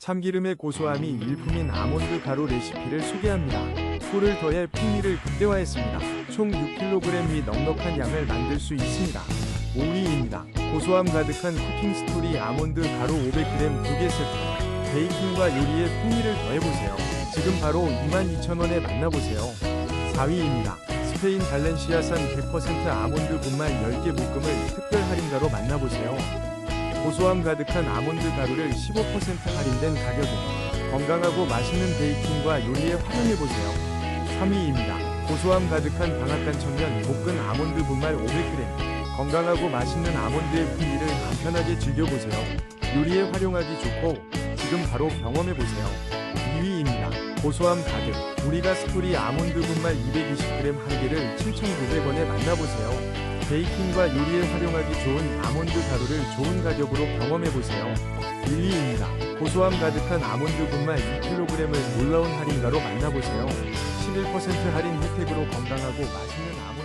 참기름의 고소함이 일품인 아몬드 가루 레시피를 소개합니다. 꿀을 더해 풍미를 극대화했습니다. 총 6kg 및 넉넉한 양을 만들 수 있습니다. 5위입니다. 고소함 가득한 쿠킹 스토리 아몬드 가루 500g 2개 세트. 베이킹과 요리에 풍미를 더해보세요. 지금 바로 22,000원에 만나보세요. 4위입니다. 스페인 발렌시아산 100% 아몬드 분말 10개 묶음을 특별 할인가로 만나보세요. 고소함 가득한 아몬드 가루를 15% 할인된 가격에 건강하고 맛있는 베이킹과 요리에 활용해보세요. 3위입니다. 고소함 가득한 방앗간 청년 볶은 아몬드 분말 500g 건강하고 맛있는 아몬드의 풍미를 간편하게 즐겨보세요. 요리에 활용하기 좋고 지금 바로 경험해보세요. 2위입니다. 고소함 가득 우리가 스토리 아몬드 분말 220g 한 개를 7,900원에 만나보세요. 베이킹과 요리에 활용하기 좋은 아몬드 가루를 좋은 가격으로 경험해보세요. 1위입니다. 고소함 가득한 아몬드 분말 2kg을 놀라운 할인가로 만나보세요. 11% 할인 혜택으로 건강하고 맛있는 아몬드